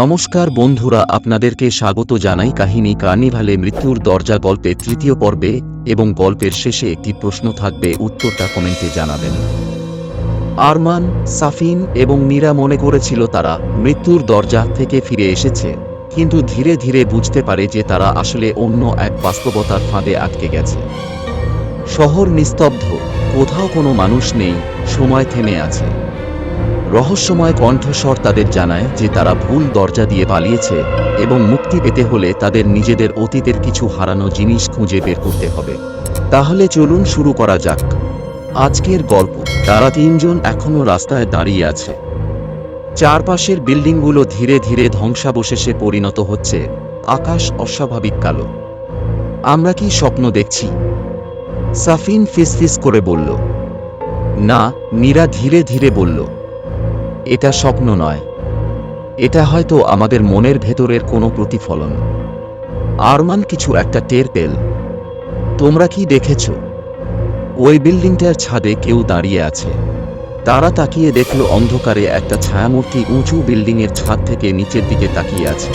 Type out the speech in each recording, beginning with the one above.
নমস্কার বন্ধুরা, আপনাদেরকে স্বাগত জানাই কাহিনী কার্নিভালে মৃত্যুর দরজা গল্পের তৃতীয় পর্বে এবং গল্পের শেষে একটি প্রশ্ন থাকবে, উত্তরটা কমেন্টে জানাবেন। আরমান, সাফিন এবং মীরা মনে করেছিল তারা মৃত্যুর দরজা থেকে ফিরে এসেছে, কিন্তু ধীরে ধীরে বুঝতে পারে যে তারা আসলে অন্য এক বাস্তবতার ফাঁদে আটকে গেছে। শহর নিস্তব্ধ, কোথাও কোনো মানুষ নেই, সময় থেমে আছে। রহস্যময় কণ্ঠস্বর তাদের জানায় যে তারা ভুল দরজা দিয়ে পালিয়েছে এবং মুক্তি পেতে হলে তাদের নিজেদের অতীতের কিছু হারানো জিনিস খুঁজে বের করতে হবে। তাহলে চলুন শুরু করা যাক। আজকের গল্প। তারা তিনজন এখনও রাস্তায় দাঁড়িয়ে আছে। চারপাশের বিল্ডিংগুলো ধীরে ধীরে ধ্বংসাবশেষে পরিণত হচ্ছে। আকাশ অস্বাভাবিক কালো। আমরা কি স্বপ্ন দেখছি? সাফিন ফিসফিস করে বলল, না, মীরা ধীরে ধীরে বলল এটা স্বপ্ন নয়। এটা হয়তো আমাদের মনের ভেতরের কোনো প্রতিফলন। আরমান কিছু একটা টের পেল। তোমরা কি দেখেছ? ওই বিল্ডিংটার ছাদে কেউ দাঁড়িয়ে আছে। তারা তাকিয়ে দেখল অন্ধকারে একটা ছায়ামূর্তি উঁচু বিল্ডিংয়ের ছাদ থেকে নিচের দিকে তাকিয়ে আছে।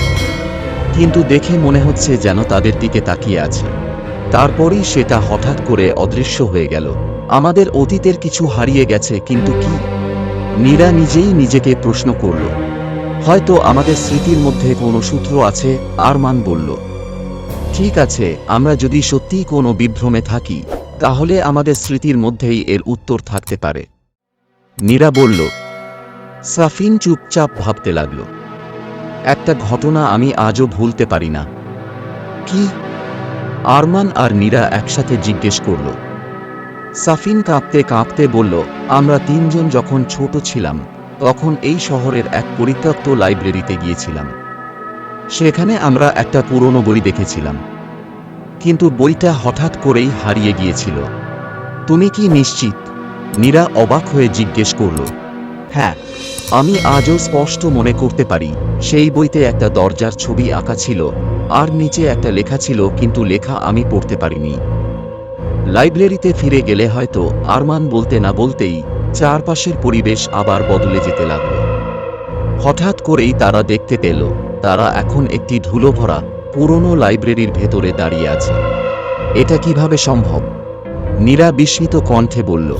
কিন্তু দেখে মনে হচ্ছে যেন তাদের দিকে তাকিয়ে আছে। তারপরেই সেটা হঠাৎ করে অদৃশ্য হয়ে গেল। আমাদের অতীতের কিছু হারিয়ে গেছে, কিন্তু কি? নীরা নিজেই নিজেকে প্রশ্ন করল। হয়তো আমাদের স্মৃতির মধ্যে কোনো সূত্র আছে, আরমান বলল। ঠিক আছে, আমরা যদি সত্যিই কোনো বিভ্রমে থাকি, তাহলে আমাদের স্মৃতির মধ্যেই এর উত্তর থাকতে পারে। নীরা বলল। সাফিন চুপচাপ ভাবতে লাগল। একটা ঘটনা আমি আজও ভুলতে পারি না। কি? আরমান আর নীরা একসাথে জিজ্ঞেস করল। সাফিন কাঁপতে কাঁপতে বলল, আমরা তিনজন যখন ছোট ছিলাম, তখন এই শহরের এক পরিত্যক্ত লাইব্রেরিতে গিয়েছিলাম। সেখানে আমরা একটা পুরনো বই দেখেছিলাম। কিন্তু বইটা হঠাৎ করেই হারিয়ে গিয়েছিল। তুমি কি নিশ্চিত? নীরা অবাক হয়ে জিজ্ঞেস করল হ্যাঁ আমি আজও স্পষ্ট মনে করতে পারি, সেই বইতে একটা দরজার ছবি আঁকা ছিল, আর নিচে একটা লেখা ছিল, কিন্তু লেখা আমি পড়তে পারিনি। লাইব্রেরিতে ফিরে গেলে হয়তো আরমান বলতে না বলতেই চারপাশের পরিবেশ আবার বদলে যেতে লাগল। হঠাৎ করেই তারা দেখতে পেল, তারা এখন একটি ধুলো ভরা পুরনো লাইব্রেরির ভেতরে দাঁড়িয়ে আছে। এটা কীভাবে সম্ভব? নীরা বিস্মিত কণ্ঠে বলল,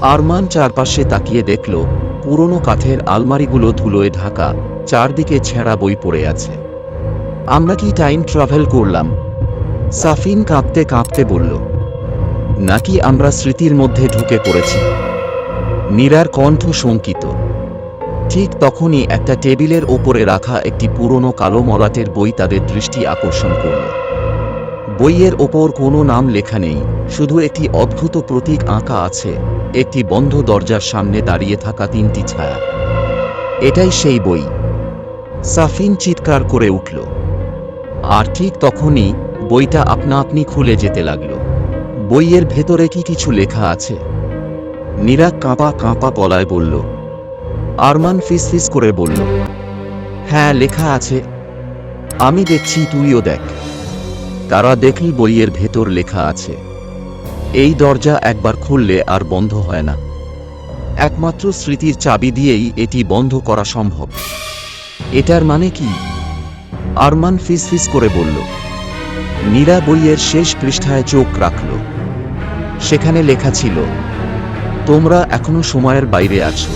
আরমান চারপাশে তাকিয়ে দেখল, পুরনো কাঠের আলমারিগুলো ধুলোয় ঢাকা, চারদিকে ছেঁড়া বই পড়ে আছে। আমরা কি টাইম ট্রাভেল করলাম? সাফিন কাঁপতে কাঁপতে বলল নাকি আমরা স্মৃতির মধ্যে ঢুকে পড়েছি। নীরার কণ্ঠ শঙ্কিত। ঠিক তখনই একটা টেবিলের ওপরে রাখা একটি পুরনো কালো মলাটের বই তাদের দৃষ্টি আকর্ষণ করল। বইয়ের ওপর কোনো নাম লেখা নেই, শুধু একটি অদ্ভুত প্রতীক আঁকা আছে, একটি বন্ধ দরজার সামনে দাঁড়িয়ে থাকা তিনটি ছায়া। এটাই সেই বই। সাফিন চিৎকার করে উঠল। আর ঠিক তখনই বইটা আপনা আপনি খুলে যেতে লাগল। বইয়ের ভেতরে কি কিছু লেখা আছে? নীরা কাঁপা কাঁপা গলায় বলল। আরমান ফিসফিস করে বলল হ্যাঁ লেখা আছে। আমি দেখছি, তুইও দেখ। তারা দেখলি বইয়ের ভেতর লেখা আছে। এই দরজা একবার খুললে আর বন্ধ হয় না। একমাত্র স্মৃতির চাবি দিয়েই এটি বন্ধ করা সম্ভব। এটার মানে কি? আরমান ফিসফিস করে বলল নীরা বইয়ের শেষ পৃষ্ঠায় চোখ রাখল। সেখানে লেখা ছিল, তোমরা এখনও সময়ের বাইরে আছো।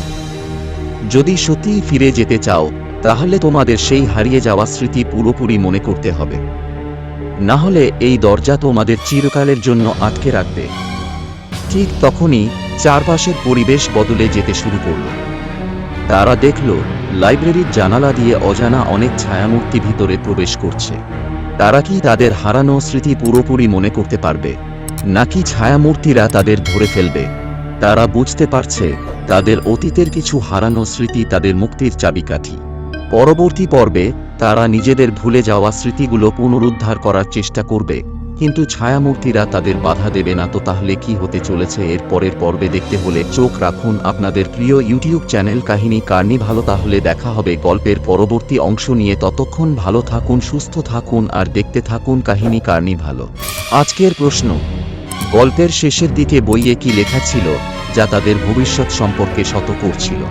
যদি সত্যিই ফিরে যেতে চাও, তাহলে তোমাদের সেই হারিয়ে যাওয়া স্মৃতি পুরোপুরি মনে করতে হবে। না হলে এই দরজা তোমাদের চিরকালের জন্য আটকে রাখবে। ঠিক তখনই চারপাশের পরিবেশ বদলে যেতে শুরু করল। তারা দেখল, লাইব্রেরির জানালা দিয়ে অজানা অনেক ছায়ামূর্তি ভিতরে প্রবেশ করছে। তারা কি তাদের হারানো স্মৃতি পুরোপুরি মনে করতে পারবে? নাকি ছায়ামূর্তিরা তাদের ধরে ফেলবে? তারা বুঝতে পারছে তাদের অতীতের কিছু হারানো স্মৃতি তাদের মুক্তির চাবিকাঠি। পরবর্তী পর্বে তারা নিজেদের ভুলে যাওয়া স্মৃতিগুলো পুনরুদ্ধার করার চেষ্টা করবে। কিন্তু ছায়ামূর্তিরা তাদের বাধা দেবে না। তো তাহলে কি হতে চলেছে? এর পরের পর্বে দেখতে হলে চোখ রাখুন। আপনাদের প্রিয় ইউটিউব চ্যানেল কাহিনী কার্নি ভালো, তাহলে দেখা হবে গল্পের পরবর্তী অংশ নিয়ে। ততক্ষণ ভালো থাকুন, সুস্থ থাকুন, আর দেখতে থাকুন কাহিনী কার্নি ভালো। আজকের প্রশ্ন, গল্পের শেষের দিকে বইয়ে কি লেখা ছিল, যা তাদের ভবিষ্যৎ সম্পর্কে শত করছিল